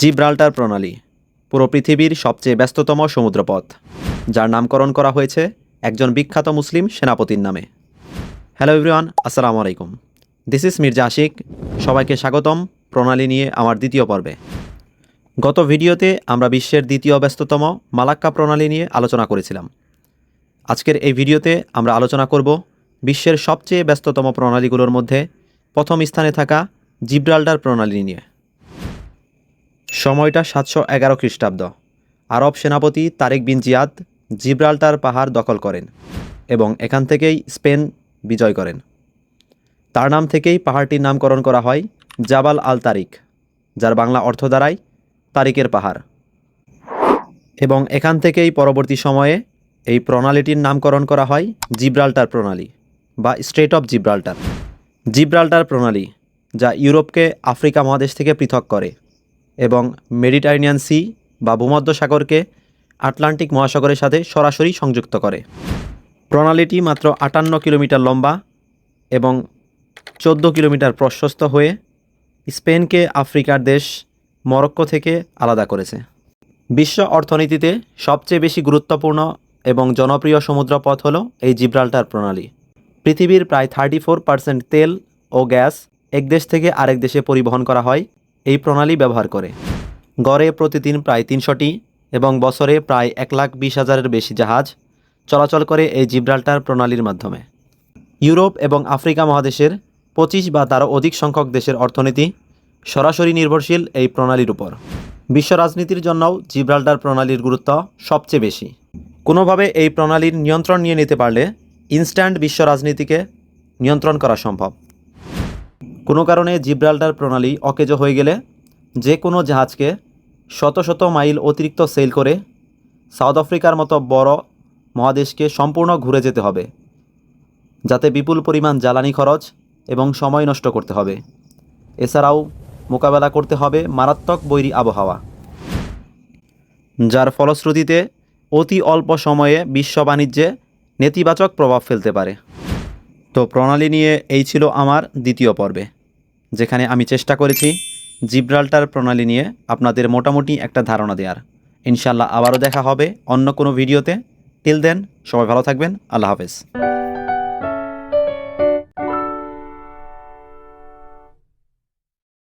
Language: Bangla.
জিব্রাল্টার প্রণালী, পুরো পৃথিবীর সবচেয়ে ব্যস্ততম সমুদ্রপথ, যার নামকরণ করা হয়েছে একজন বিখ্যাত মুসলিম সেনাপতির নামে। হ্যালো এভরিওয়ান, আসসালামু আলাইকুম। This is Mirza Ashiq. সবাইকে স্বাগতম প্রণালী নিয়ে আমার দ্বিতীয় পর্বে। গত ভিডিওতে আমরা বিশ্বের দ্বিতীয় ব্যস্ততম মালাক্কা প্রণালী নিয়ে আলোচনা করেছিলাম। আজকের এই ভিডিওতে আমরা আলোচনা করব বিশ্বের সবচেয়ে ব্যস্ততম প্রণালীগুলোর মধ্যে প্রথম স্থানে থাকা জিব্রাল্টার প্রণালী নিয়ে। সময়টা সাতশো এগারো খ্রিস্টাব্দ। আরব সেনাপতি তারেক বিন জিয়াদ জিব্রাল্টার পাহাড় দখল করেন এবং এখান থেকেই স্পেন বিজয় করেন। তার নাম থেকেই পাহাড়টির নামকরণ করা হয় জাবাল আল তারিক, যার বাংলা অর্থ দাঁড়ায় তারিকের পাহাড়। এবং এখান থেকেই পরবর্তী সময়ে এই প্রণালীটির নামকরণ করা হয় জিব্রাল্টার প্রণালী বা স্ট্রেট অফ জিব্রাল্টার। জিব্রাল্টার প্রণালী, যা ইউরোপকে আফ্রিকা মহাদেশ থেকে পৃথক করে। এবং মেডিটারেনিয়ান সি বা ভূমধ্যসাগরকে আটলান্টিক মহাসাগরের সাথে সরাসরি সংযুক্ত করে। প্রণালীটি মাত্র আটান্ন কিলোমিটার লম্বা এবং চোদ্দ কিলোমিটার প্রশস্ত হয়ে স্পেনকে আফ্রিকার দেশ মরক্কো থেকে আলাদা করেছে। বিশ্ব অর্থনীতিতে সবচেয়ে বেশি গুরুত্বপূর্ণ এবং জনপ্রিয় সমুদ্রপথ হল এই জিব্রাল্টার প্রণালী। পৃথিবীর প্রায় থার্টি ফোর পার্সেন্ট তেল ও গ্যাস এক দেশ থেকে আরেক দেশে পরিবহন করা হয়। এই প্রণালী ব্যবহার করে। গড়ে প্রতিদিন প্রায় তিনশোটি এবং বছরে প্রায় এক লাখ বিশ হাজারের বেশি জাহাজ চলাচল করে এই জিব্রাল্টার প্রণালীর মাধ্যমে। ইউরোপ এবং আফ্রিকা মহাদেশের পঁচিশ বা তারও অধিক সংখ্যক দেশের অর্থনীতি সরাসরি নির্ভরশীল এই প্রণালীর উপর। বিশ্ব রাজনীতির জন্যও জিব্রাল্টার প্রণালীর গুরুত্ব সবচেয়ে বেশি। কোনোভাবে এই প্রণালীর নিয়ন্ত্রণ নিয়ে নিতে পারলে ইনস্ট্যান্ট বিশ্ব রাজনীতিকে নিয়ন্ত্রণ করা সম্ভব। কোনো কারণে জিব্রাল্টার প্রণালী অকেজো হয়ে গেলে যে কোনো জাহাজকে শত শত মাইল অতিরিক্ত সেল করে সাউথ আফ্রিকার মতো বড় মহাদেশকে সম্পূর্ণ ঘুরে যেতে হবে, যাতে বিপুল পরিমাণ জ্বালানি খরচ এবং সময় নষ্ট করতে হবে। এছাড়াও মোকাবেলা করতে হবে মারাত্মক বৈরী আবহাওয়া, যার ফলশ্রুতিতে অতি অল্প সময়ে বিশ্ব বাণিজ্যে নেতিবাচক প্রভাব ফেলতে পারে। তো প্রণালী নিয়ে এই ছিল আমার দ্বিতীয় পর্বে। যেখানে আমি চেষ্টা করেছি জিব্রাল্টার প্রণালী নিয়ে আপনাদের মোটামুটি একটা ধারণা দেওয়ার ইনশাল্লাহ আবারও দেখা হবে অন্য কোনো ভিডিওতে। টিল দেন সবাই ভালো থাকবেন। আল্লাহ হাফেজ।